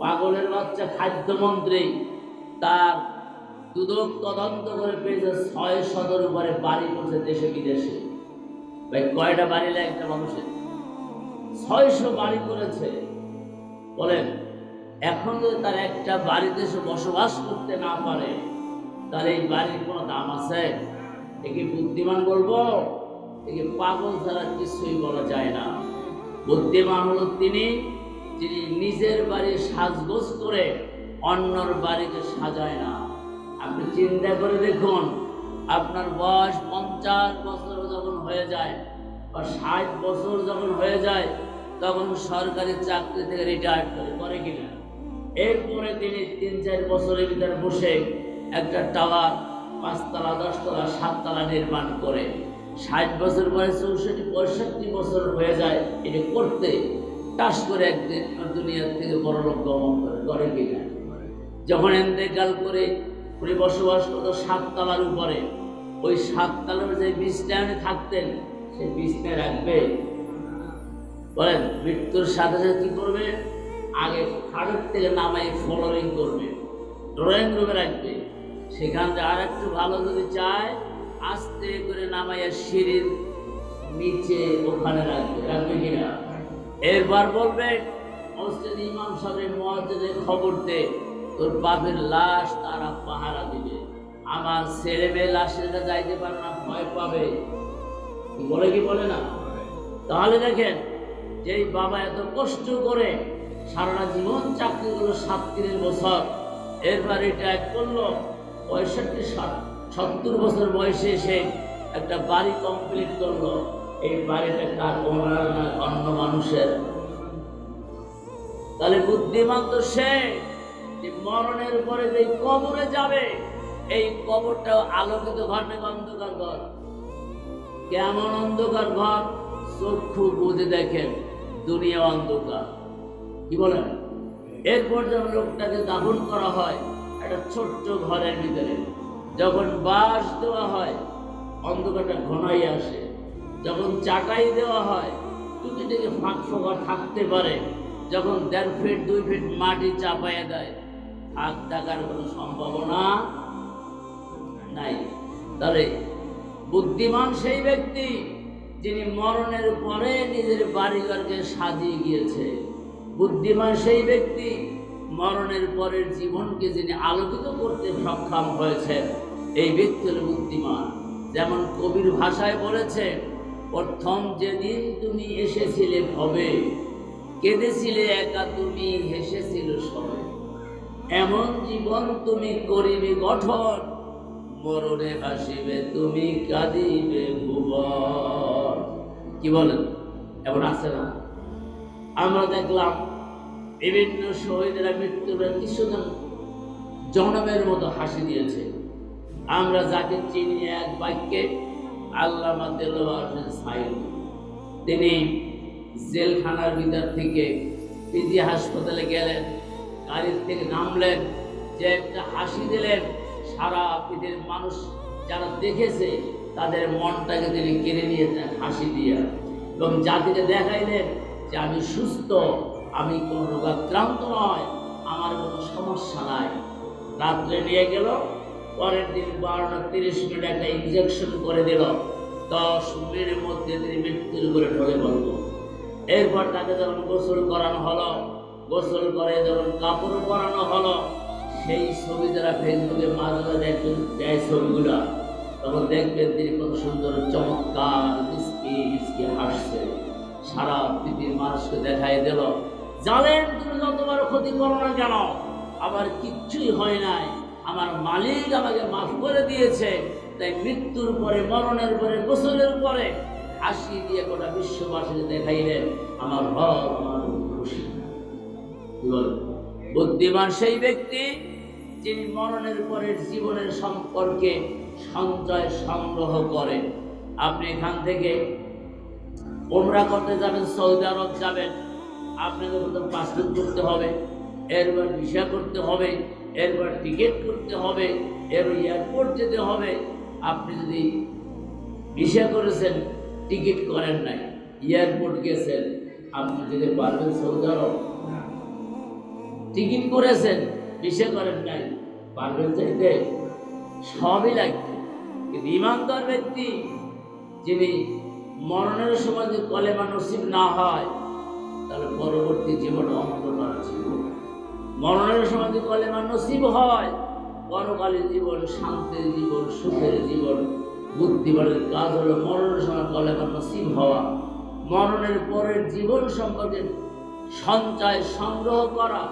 পাগলের বাচ্চা খাদ্যমন্ত্রী, তার দুদক তদন্ত করে পেয়েছে ছয় শতর উপরে বাড়ি করছে দেশে বিদেশে। ভাই, কয়টা বাড়ি লাগে একটা মানুষের? ছয়শো বাড়ি করেছে। বলেন, এখন যদি তার একটা বাড়িতে সে বসবাস করতে না পারে তার এই বাড়ির কোনো দাম আছে? একে বুদ্ধিমান বলব? একে পাগল ছাড়া কিছুই বলা যায় না। বুদ্ধিমান হলো তিনি যিনি নিজের বাড়ি সাজগোজ করে অন্যর বাড়িকে সাজায় না। আপনি চিন্তা করে দেখুন, আপনার বয়স পঞ্চাশ বছর যখন হয়ে যায় বা ষাট বছর যখন হয়ে যায়, তখন সরকারি চাকরি থেকে রিটায়ার করে করে কিনা এরপরে তিনি তিন চার বছরের ভিতরে বসে একটা টাওয়ার পাঁচতলা, দশতলা, সাততলা নির্মাণ করে। ষাট বছর বয়স চৌষট্টি পঁয়ষট্টি বছর হয়ে যায়, এটি করতে টাস করে একদিন দুনিয়ার থেকে বড় লোক গমন করে করে কিনা যখন এন্তেকাল করে উনি বসবাস করতো সাততলার উপরে, ওই সাততলার যে বিছনায় থাকতেন, সেই বিছনায় রাখবে। বলেন, মৃত্যুর সাথে সাথে কী করবে? আগে খাটের থেকে নামাই ফলোরিং করবে ড্রয়িং রুমে রাখবে। সেখান থেকে আর একটু ভালো যদি চায়, আস্তে করে নামাইয়া সিঁড়ির নিচে ওখানে রাখবে। রাখবে কিনা? এরপর বলবে, মসজিদ ইমাম সাহেব মসজিদের খবর দে তোর বাপের লাশ তারা পাহারা দিবে। আমার ছেলে মেয়ে কাছে যাইতে পারে না, ভয় পাবে। বলে কি বলে না? তাহলে দেখেন, যেই বাবা এত কষ্ট করে সারা জীবন চাকরি করল সাতত্রিশ বছর, এরপর রিটায়ার করল, পঁয়ষট্টি ষাট সত্তর বছর বয়সে এসে একটা বাড়ি কমপ্লিট করল। এই বাড়িটা কার ওনার না অন্য মানুষের। তাহলে বুদ্ধিমান তো সে যে মরণের পরে যে কবরে যাবে, এই কবরটা আলোকিত ঘর নাকি অন্ধকার ঘর। কেমন অন্ধকার ঘর? চক্ষু বুঝে দেখেন, দুনিয়া অন্ধকার। কি বলেন? এরপর যখন লোকটাকে দাফন করা হয়, একটা ছোট্ট ঘরের ভিতরে। যখন বাঁশ দেওয়া হয়, অন্ধকারটা ঘনাই আসে। যখন চাটাই দেওয়া হয় টুকি থেকে ফাঁক ফোঁকা থাকতে পারে। যখন দেড় ফিট, দুই ফিট মাটি চাপাইয়া দেয় হাত থাকার কোনো সম্ভাবনা নাই। তাহলে বুদ্ধিমান সেই ব্যক্তি যিনি মরণের পরে নিজের বাড়িঘরকে সাজিয়ে গিয়েছে। বুদ্ধিমান সেই ব্যক্তি মরণের পরের জীবনকে যিনি আলোকিত করতে সক্ষম হয়েছে এই ব্যক্তি হল বুদ্ধিমান। যেমন কবির ভাষায় বলেছে প্রথম যেদিন তুমি এসেছিলে ভবে, কেঁদেছিলে একা তুমি হেসেছিল সবে। এমন জীবন তুমি করিবে গঠন, মরণে হাসিবে তুমি কাঁদিবে ভুবন। কি বলেন? এমন আছে না? আমরা দেখলাম বিভিন্ন শহীদেরা মৃত্যুর কিছুদিন জনমের মতো হাসি দিয়েছে। আমরা যাকে চিনি এক বাক্যে সাইল তিনি জেলখানার ভিতর থেকে পিজি হাসপাতালে গেলেন, গাড়ির থেকে নামলেন, যে একটা হাসি দিলেন। সারা পৃথিবীর মানুষ যারা দেখেছে, তাদের মনটাকে তিনি কেড়ে নিয়েছেন হাসি দিয়ে। এবং জাতিকে দেখাইলেন যে আমি সুস্থ, আমি কোনো রোগাক্রান্ত নয়, আমার কোনো সমস্যা নাই। রাত্রে নিয়ে গেল পরের দিন বারোটা তিরিশ মিনিট একটা ইঞ্জেকশন করে দিল। দশ মিনিটের মধ্যে তিনি মৃত্যুর করে ঢলে পড়ল। এরপর তাকে যখন গোসল করানো হলো, গোসল করে যখন কাপড় পরানো হলো, সেই ছবি যারা ফেসবুকে মাঝে একজন দেয় ছবিগুলা, তখন দেখবেন তিনি কত সুন্দর চমৎকার মিসকি মিসকি হাসছে। সারা পৃথিবীর মানুষকে দেখাই দিল। জানেন তুমি যতবার ক্ষতি করো না কেন, আবার কিচ্ছুই হয় নাই। আমার মালিক আমাকে মাফ করে দিয়েছে। তাই মৃত্যুর পরে, মরণের পরে, গোসলের পরে হাসি দিয়ে গোটা বিশ্ববাসীকে দেখাইলেন, আমার খুশি। বুদ্ধিমান সেই ব্যক্তি যিনি মরণের পরের জীবনের সম্পর্কে সঞ্চয় সংগ্রহ করে। আপনি এখান থেকে ওমরা করতে যাবেন, সৌদি আরব যাবেন। আপনাকে প্রথম পাসপোর্ট করতে হবে, এরপর ভিসা করতে হবে। এরপর টিকিট করতে হবে এর এয়ারপোর্ট যেতে হবে। আপনি যদি ভিসা করেছেন টিকিট করেন নাই এয়ারপোর্ট গেছেন, আপনি যেতে পারবেন সৌদি আরব। টিকিট করেছেন বিষে করেন নাই, পারবেন চাইতে? সবই লাগবে। কিন্তু ইমানদার ব্যক্তি যিনি মরণের সময় যদি কলেমা নসিব না হয়, তাহলে পরবর্তী জীবন অন্ধকার জীবন মরণের সময় যদি কলেমা নসিব হয়। পরকালের জীবন, শান্তির জীবন, সুখের জীবন বুদ্ধিমানের কাজ হলো মরণের সময় কলেমা নসিব হওয়া। মরণের পরের জীবন সম্পর্কে সঞ্চয় সংগ্রহ করা।